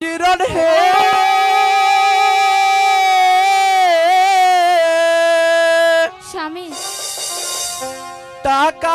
किरण है স্বামী। টাকা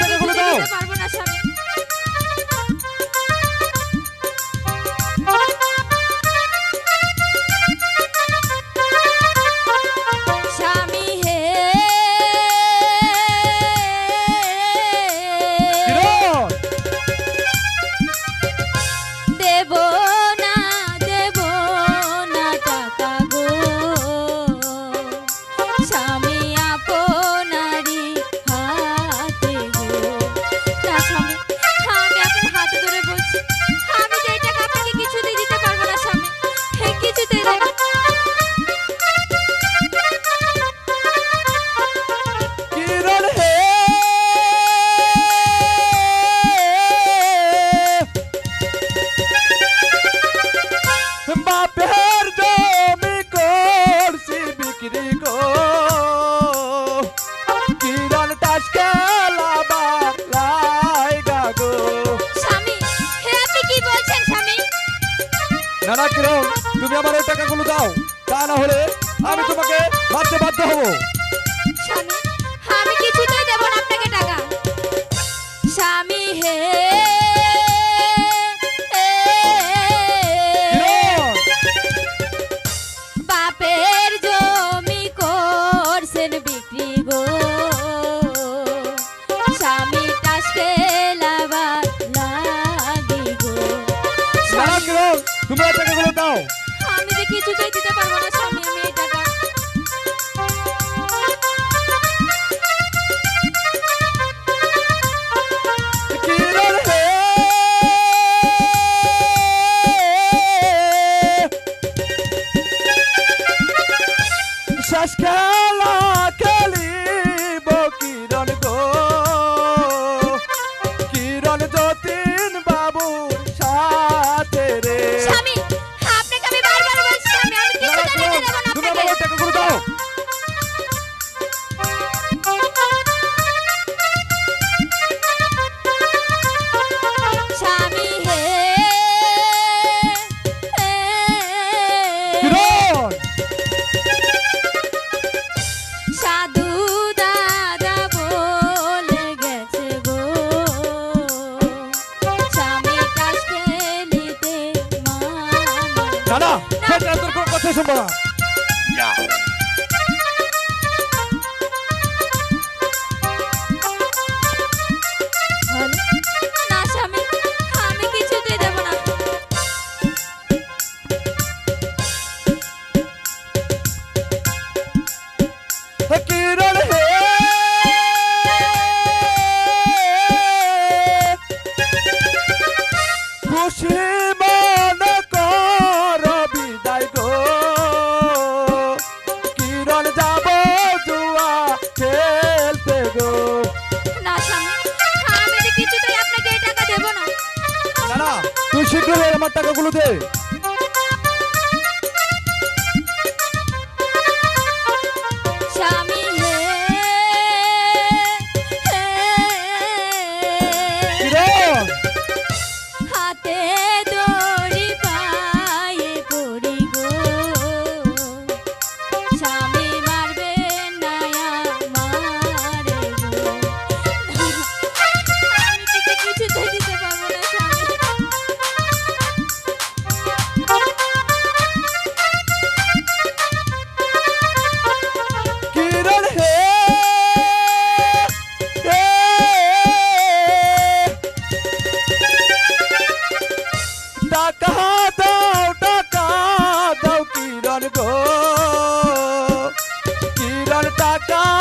টাকাগুলো দাও। পারব না স্বামী। না না তুমি আমার ওই টাকাগুলো দাও। তা না হলে আমি তোমাকে বাধ্য না স্বামী হে বাপের জমি করছেন বিক্রি গো 为什么？হলুদে কিরণ টাকা